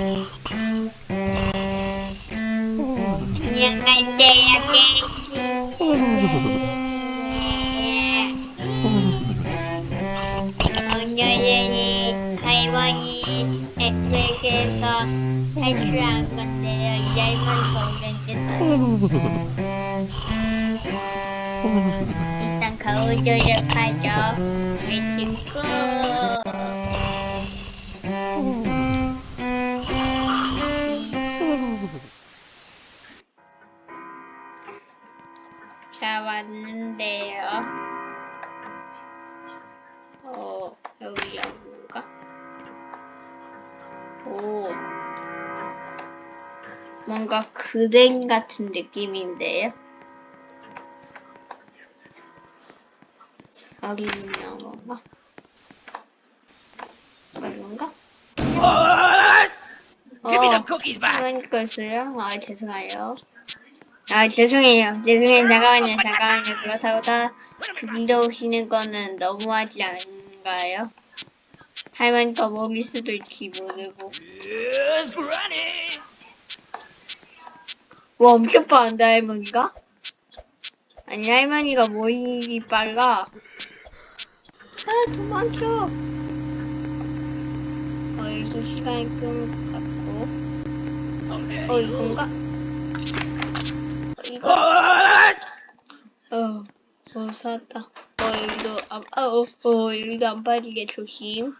일단 가오조를 파 죠. 멕시 코. 왔는데요. 어, 여기 여긴가? 오. 뭔가 그랭 같은 느낌인데요? Give me the 어. 할머니 거였어요? 아, 죄송해요. 아, 죄송해요. 죄송해요. 잠깐만요. 잠깐만요. 그렇다고 다 믿어오시는 거는 너무하지 않은가요? 할머니가 먹일 수도 있지 모르고. 와, 엄청 빠른데, 할머니가? 아니, 할머니가 뭐 일이 빨라? 아, 도망쳐! 어, 여기서 시간이 끈것 같고. 어, 이건가? 어? 어, 어, 살았다. 어, 여기도 안, 아, 어, 어, 여기도 안 빠지게 조심.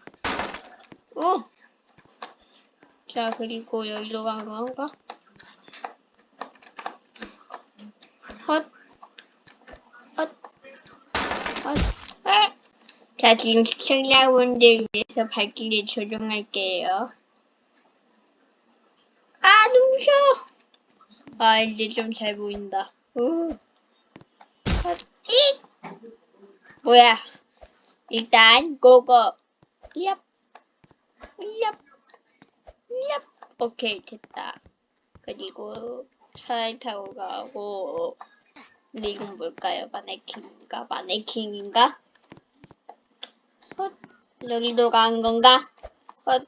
오! 자, 그리고 여기로 간 건가? 헛, 헛, 헛, 에! 자, 지금 시청자분들 위해서 발길을 조정할게요. 아, 눈부셔! 아, 이제 좀 잘 보인다. 우. 헛, 이! 뭐야? 일단, 고고. 얍. 얍. 얍. 오케이, 됐다. 그리고, 차를 타고 가고, 근데 이건 뭘까요? 마네킹인가? 마네킹인가? 헛. 여기도 간 건가? 헛.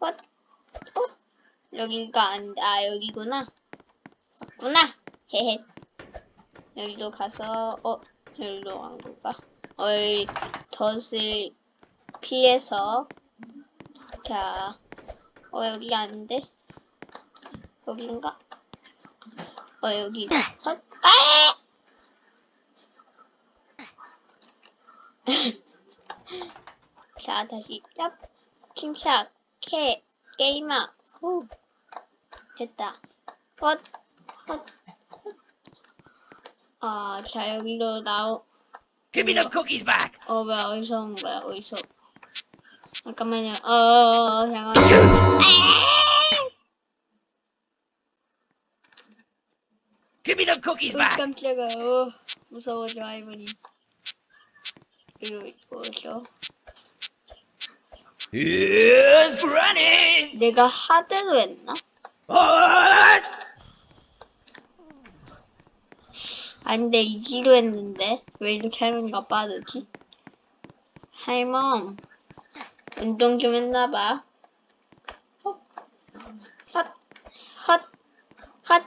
헛. 헛. 여기가 안, 아, 여기구나. 맞구나. 헤헤. 여기도 가서, 어, 여기도 간 건가? 어이, 덫을 피해서, 자, 어, 여기 아닌데? 여긴가? 어, 여기, 헛, 아! 자, 다시, 얍, 킹샷, 캐, 게임아, 후. 됐다. 헛. 아, 자, 여기로 나오, Give me the cookies back. 어, 뭐야, 어디서 온 거야, 어디서. 잠깐만요, 어, 어, 어 잠깐만요. Give me the cookies 어, back. 깜짝아, 어, 무서워져, 할머니. 이거, 뭐죠? Yes, Granny. 내가 하대로 했나? What? 아닌데, 이지로 했는데. 왜 이렇게 할머니가 빠르지? 할멈, 운동 좀 했나봐. 헛, 헛, 헛, 헛,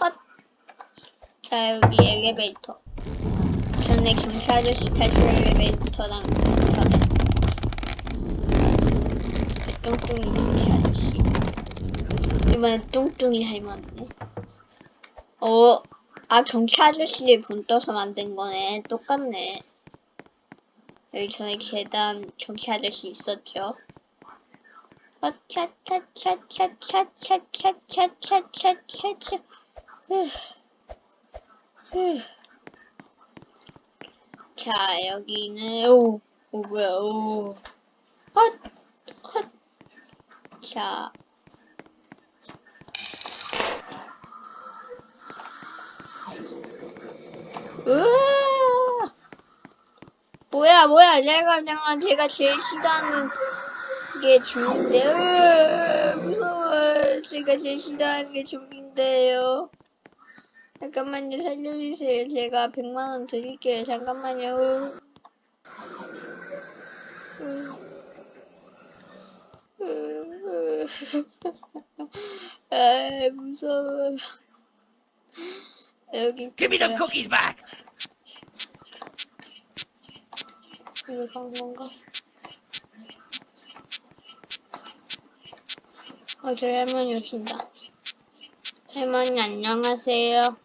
헛. 자, 여기 엘리베이터. 전에 경찰 아저씨 탈출 엘리베이터랑 비슷하네. 그 뚱뚱이 경찰 아저씨. 이번엔 뚱뚱이 할머니. 어, 아, 경찰 아저씨를 본 떠서 만든 거네. 똑같네. 여기 전에 계단 경찰 아저씨 있었죠. 어, 차, 차, 차, 차, 차, 차, 차, 차, 차, 차, 차, 차. 후. 후. 자, 여기는, 오, 오, 뭐야, 오. 헛, 헛. 자. 으아! 뭐야, 뭐야, 내가, 내가, 제가 제일 싫어하는 게 좀비인데, 으아, 무서워. 제가 제일 싫어하는 게 좀비인데요. 잠깐만요, 살려주세요. 제가 100만원 드릴게요. 잠깐만요. 으, 에 무서워. 여기 Give me the cookies back. 간 건가? 어, 저희 할머니 오신다. 할머니 안녕하세요.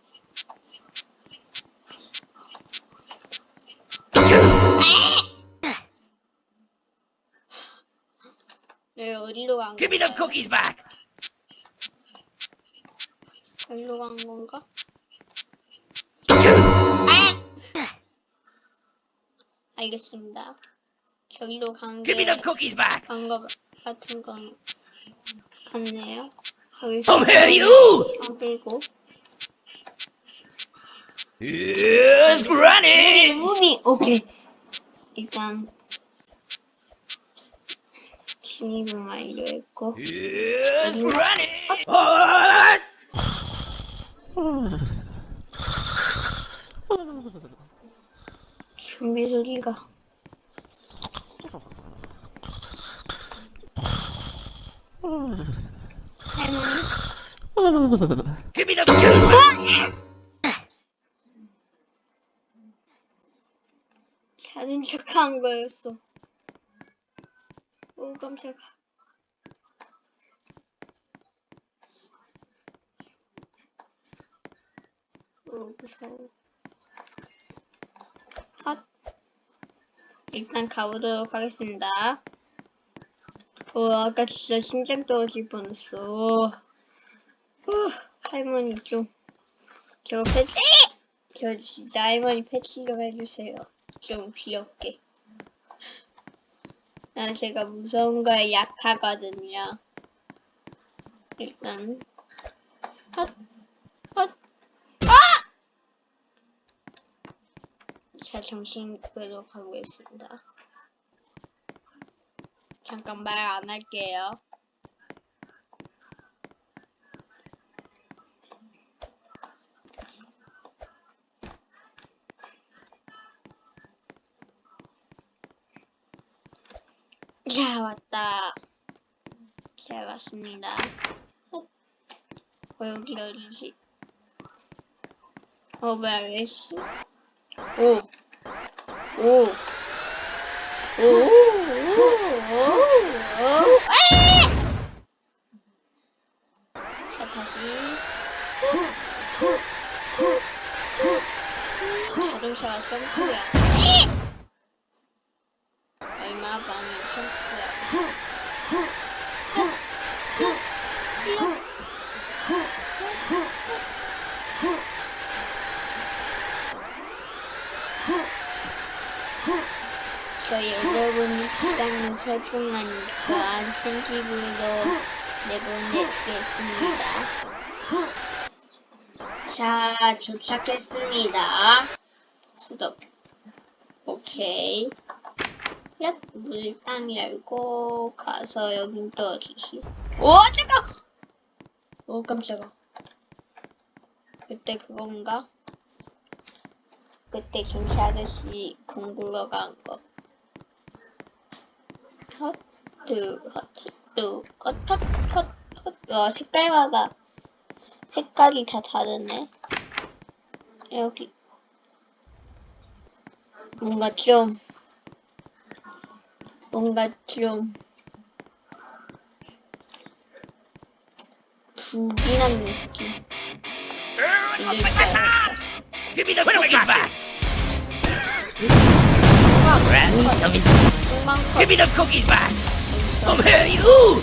네, 어디로 간 Give me the 건가요? cookies back. 어디로 간 건가? 알겠습니다. 저기로 간 Give me 게, the cookies back. 간거 같은 건 같네요. 여기 Come here, you! 그리고 Here's Granny. 무비 오케이 일단 진입을 완료했고 Here's Granny. Alright. 준비 소리가. 자는 척한 거였어. 오 깜짝아. 오 무서워. 일단 가보도록 하겠습니다. 오 아까 진짜 심장 떨어질 뻔했어. 후, 할머니 좀 저거 패치. 저 진짜 할머니 패치 좀 해주세요. 좀 귀엽게. 난 제가 무서운 거에 약하거든요. 일단 헛, 헛, 아! 자, 정신 끄도록 하겠습니다. 잠깐 말 안 할게요. 자, 왔다. 잘 왔습니다. 어, 어 여기 어디지? 어, 뭐야, 레시? 오. 오. 오. 오. 오. 오. 아! 자, 다시. 자동차가 점프야. 얼마 만에 점프야. 저 여러분이 시간이 소중하니까 편집으로 내보내겠습니다. 자, 도착했습니다. 스톱. 오케이. 야, 물땅 열고 가서 여긴 또 어디지? 오, 잠깐! 오, 깜짝아. 그때 그건가? 그때 김치 아저씨 공구러 간 거. 헛뜨, 헛뜨, 헛, 헛, 헛, 헛. 와, 색깔마다 색깔이 다 다르네. 여기. 뭔가 좀, 뭔가 좀, 불길한 느낌. Me the. Give me the cookies back. Come here, you.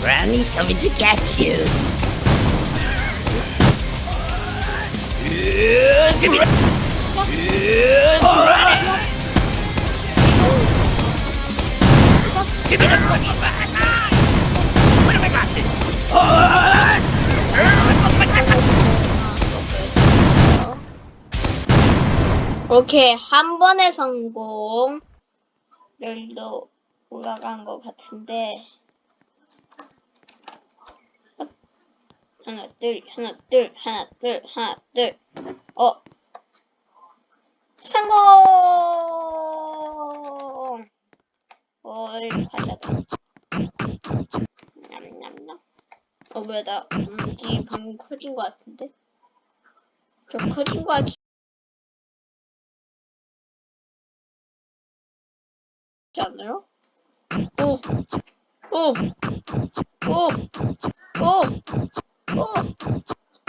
Granny's coming to get you. Here's give me. Here's Granny. Give me the cookies back. Where are my glasses? Where's my glasses? 오케이, 한 번의 성공. 여기도 올라간 것 같은데. 하나, 둘, 하나, 둘, 하나, 둘, 하나, 둘. 어. 성공! 어, 어이, 가자. 어 뭐야 나 음지 방금 커진 것 같은데? 저 커진 것 같지 않아요? 오! 오! 오! 오! 오!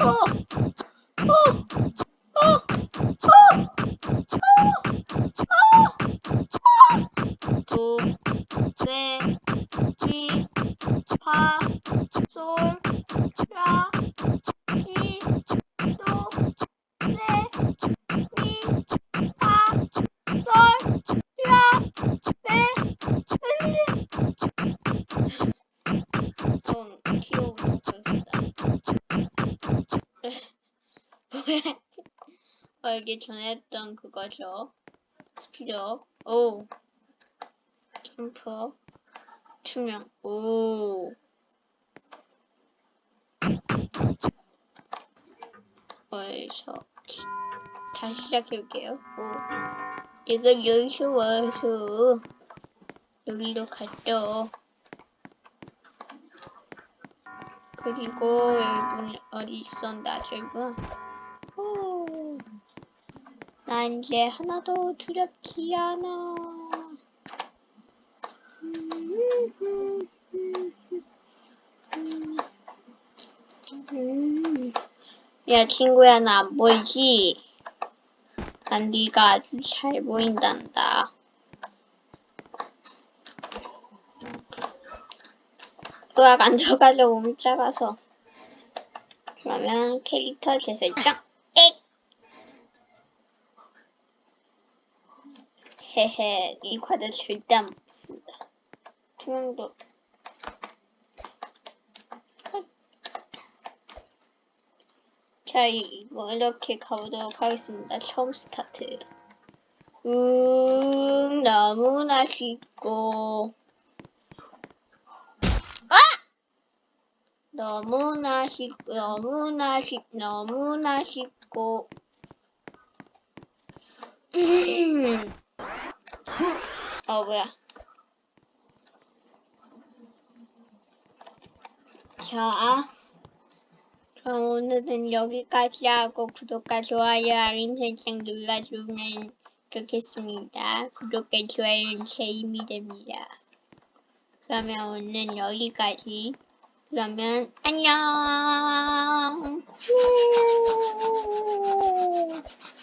오! 오! 도, 레, 미, 파, 솔, 라, 어, 이게 전에 했던 그거죠. 스피드업. 오. 점프. 투명. 오. 어디서 다시 시작해볼게요. 오. 이거 여기서 와서 여기로 갔죠. 그리고 여기 어디 있었나 지금? 오. 난 이제 하나도 두렵지 않아. 음. 야 친구야 나 안 보이지? 난 네가 아주 잘 보인단다. 으악 앉아가지고 몸이 작아서. 그러면 캐릭터 재설정. 헤헤, 이 과자 절대 안 먹습니다. 투명도. 자, 이거 이렇게 가보도록 하겠습니다. 처음 스타트. 음, 너무나 쉽고. 아! 너무나 쉽고, 너무나 쉽, 너무나 쉽고. 어, 뭐야. 자, 그럼 오늘은 여기까지 하고 구독과 좋아요, 알림 설정 눌러주면 좋겠습니다. 구독과 좋아요는 제 힘이 됩니다. 그러면 오늘은 여기까지. 그러면 안녕.